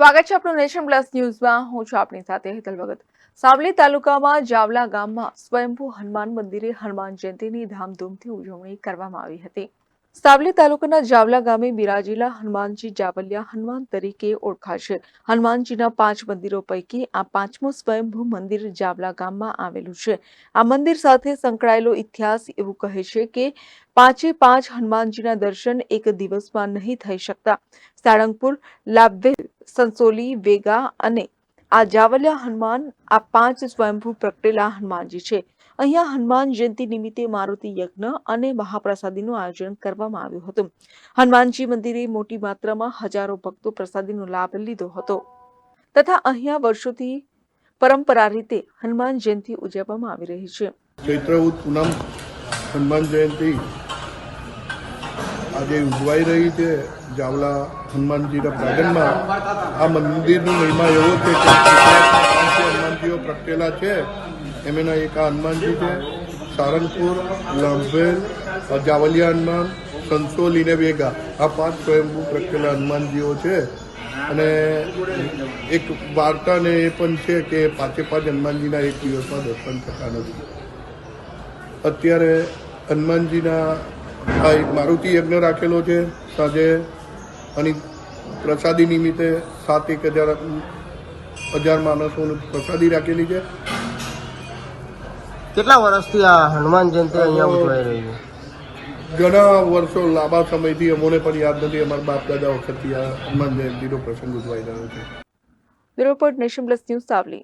સ્વાગત છે આપણું નેશન પ્લસ ન્યૂઝમાં. હું છું આપની સાથે હેતલ ભગત. સાવલી તાલુકામાં જાવલા ગામમાં સ્વયંભૂ હનુમાન મંદિરે હનુમાન જયંતિની ધામધૂમથી ઉજવણી કરવામાં આવી હતી. સાવલી તાલુકાના જાવલા ગામે બિરાજેલા હનુમાનજી જાવલિયા હનુમાન તરીકે ઓળખાશે. હનુમાનજીના પાંચ મંદિરો પૈકી આ પાંચમું સ્વયંભૂ મંદિર જાવલા ગામમાં આવેલું છે. આ મંદિર સાથે સંકળાયેલો ઇતિહાસ એવું કહે છે કે પાંચે પાંચ હનુમાનજીના દર્શન એક દિવસમાં નહીં થઈ શકતા. સાળંગપુર લાભવેલ સંસોલી, વેગા અને આ જાવલિયા હનુમાન આ પાંચ સ્વયંભૂ પ્રગટેલા હનુમાનજી છે. અહીંયા હનુમાન જયંતિ નિમિત્તે મારુતિ યજ્ઞ અને મહાપ્રસાદીનું આયોજન કરવામાં આવ્યું હતું. હનુમાનજી મંદિરે મોટી માત્રામાં હજારો ભક્તો પ્રસાદીનો લાભ લીધો હતો. તથા અહીંયા વર્ષોથી પરંપરા રીતે હનુમાન જયંતિ ઉજવવામાં આવી રહી છે. ચૈત્રવદ પૂનમ હનુમાન જયંતિ આજે ઉજવાઈ રહી છે. જાવલા હનુમાનજીના પ્રાંગણમાં આ મંદિરનો મહિમા એવો છે કે પ્રગટેલા છે. એમના એક આ હનુમાનજી છે. સારંગપુર લાંભેલ જાવલિયા હનુમાન સંતોલી ને વેગા. આ પાંચ સ્વયંભૂ પ્રગટેલા હનુમાનજીઓ છે. અને એક વાર્તા ને એ પણ છે કે પાંચે પાંચ હનુમાનજીના એક દિવસમાં દર્શન થતા નથી. અત્યારે હનુમાનજીના આ એક મારુતિ યજ્ઞ રાખેલો છે. સાંજે અને પ્રસાદી નિમિત્તે સાત એક હજાર હજાર માણસોની પ્રસાદી રાખેલી છે. કેટલા વર્ષથી આ હનુમાન જયંતિ અહીંયા ઉજવાઈ રહી છે? ઘણા વર્ષો લાંબા સમયથી અમોને પણ યાદ નથી. અમારા બાપ દાદા વખતથી આ હનુમાન જયંતિનો પ્રસંગ ઉજવાઈ રહ્યો છે. Bureau report nation plus news Savli.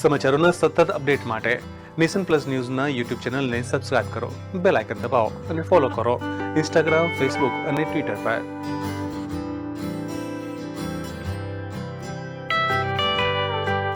સમાચારોના સતત અપડેટ માટે નેશન પ્લસ ન્યૂઝના યુટ્યુબ ચેનલને સબસ્ક્રાઇબ કરો બેલ આઇકન દબાવો અને ફોલો કરો. ઇન્સ્ટાગ્રામ ફેસબુક અને ટ્વિટર પર.